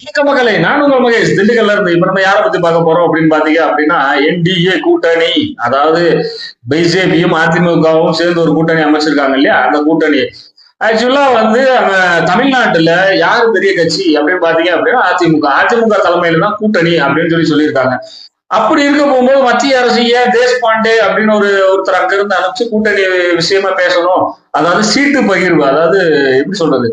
வணக்கம் மகளே நான் உங்கள் மகேஷ். திண்டுக்கல்ல இருந்து இப்ப நம்ம யாரை பத்தி பார்க்க போறோம் அப்படின்னு பாத்தீங்க அப்படின்னா என்டிஏ கூட்டணி. அதாவது பிஜேபியும் அதிமுகவும் சேர்ந்து ஒரு கூட்டணி அமைச்சிருக்காங்க இல்லையா? அந்த கூட்டணி. ஆக்சுவலா வந்து நம்ம தமிழ்நாட்டுல யாரு பெரிய கட்சி அப்படின்னு பாத்தீங்க அப்படின்னா அதிமுக அதிமுக தலைமையில தான் கூட்டணி அப்படின்னு சொல்லி சொல்லியிருக்காங்க. அப்படி இருக்க போகும்போது மத்திய அரசு ஏன் தேஷ்பாண்டே அப்படின்னு ஒரு ஒருத்தர் அங்க இருந்து அனுப்பிச்சு கூட்டணி விஷயமா பேசணும்? அதாவது சீட்டு பகிர்வு அதாவது எப்படி சொல்றது?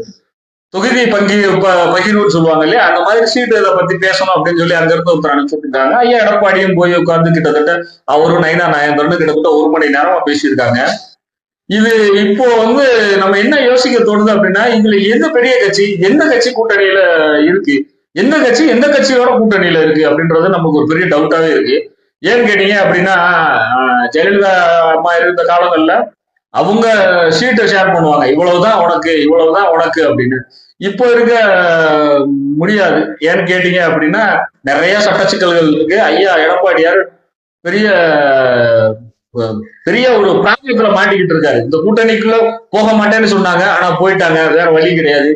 தொகுதி பங்கி ப- பகிர்வுன்னு சொல்லுவாங்க இல்லையா? அந்த மாதிரி சீட்டு இதை பத்தி பேசணும் அப்படின்னு சொல்லி அங்க இருந்து ஒருத்தர் அனுப்பிச்சுட்டாங்க ஐயா எடப்பாடியும் போய் உட்கார்ந்து கிட்டத்தட்ட அவரும் நைனா நாயந்தர்னு கிட்டத்தட்ட ஒரு மணி நேரமா பேசியிருக்காங்க. இது இப்போ வந்து நம்ம என்ன யோசிக்க தோணுது அப்படின்னா இதுல எந்த பெரிய கட்சி எந்த கட்சி கூட்டணியில இருக்கு எந்த கட்சி எந்த கட்சியோட கூட்டணியில இருக்கு அப்படின்றது நமக்கு ஒரு பெரிய டவுட்டாவே இருக்கு. ஏன்னு கேட்டீங்க அப்படின்னா ஜெயலலிதா அம்மா இருந்த காலங்கள்ல அவங்க ஷீட்டை ஷேர் பண்ணுவாங்க. இவ்வளவுதான் உனக்கு இவ்வளவுதான் உனக்கு அப்படின்னு. இப்போ இருக்க முடியாது. ஏன்னு கேட்டீங்க அப்படின்னா நிறைய சட்ட சிக்கல்கள் இருக்கு ஐயா எடப்பாடியார் பெரிய பெரிய ஒரு பிராந்தியத்துல மாட்டிக்கிட்டு இருக்காரு. இந்த கூட்டணிக்குள்ள போக மாட்டேன்னு சொன்னாங்க. ஆனா போயிட்டாங்க. வேற வழி கிடையாது.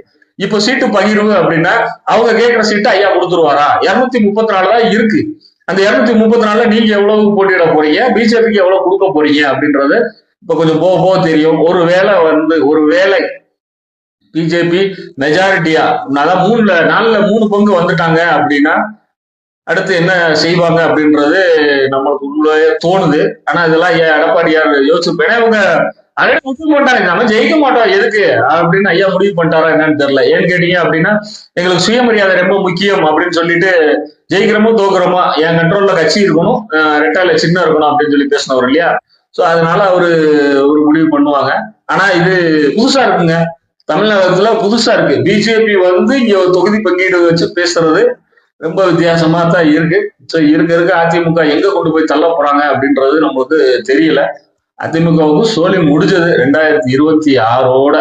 இப்ப சீட்டு பகிர்வு அப்படின்னா அவங்க கேட்கிற சீட்டு ஐயா கொடுத்துருவாரா? இருநூத்தி முப்பத்தி நாலு தான் இருக்கு. அந்த இருநூத்தி முப்பத்தி நாலுல நீங்க எவ்வளவு போட்டியிட போறீங்க? பிஜேபிக்கு எவ்வளவு கொடுக்க போறீங்க அப்படின்றத இப்ப கொஞ்சம் போக போக தெரியும். ஒரு வேளை வந்து ஒரு வேலை பிஜேபி மெஜாரிட்டியா அதான் மூணுல நாலுல மூணு பங்கு வந்துட்டாங்க அப்படின்னா அடுத்து என்ன செய்வாங்க அப்படின்றது நம்மளுக்கு உள்ளே தோணுது. ஆனா இதெல்லாம் ஏன் எடப்பாடியார் யோசிச்சு ஏன்னா இவங்க ஆல்ரெடி முடிவு பண்ணிட்டாங்க நம்ம ஜெயிக்க மாட்டோம். எதுக்கு? அப்படின்னு ஐயா முடிவு பண்ணிட்டாரா என்னன்னு தெரியல. ஏன்னு கேட்டீங்க அப்படின்னா எங்களுக்கு சுயமரியாதை ரொம்ப முக்கியம் அப்படின்னு சொல்லிட்டு ஜெயிக்கிறோமோ தோக்குறோமா என் கண்ட்ரோல்ல கட்சி இருக்கணும். ரெட்டால சின்ன இருக்கணும் அப்படின்னு சொல்லி பேசினவர் இல்லையா? சோ அதனால அவரு ஒரு முடிவு பண்ணுவாங்க. ஆனா இது புதுசா இருக்குங்க. தமிழகத்துல புதுசா இருக்கு. பிஜேபி வந்து இங்க ஒரு தொகுதி பங்கீடு வச்சு பேசுறது ரொம்ப வித்தியாசமா தான் இருக்கு. ஸோ இருக்க இருக்க அதிமுக எங்க கொண்டு போய் தள்ள போறாங்க அப்படின்றது நமக்கு தெரியல. அதிமுகவுக்கு சோழி முடிஞ்சது ரெண்டாயிரத்தி இருபத்தி ஆறோட.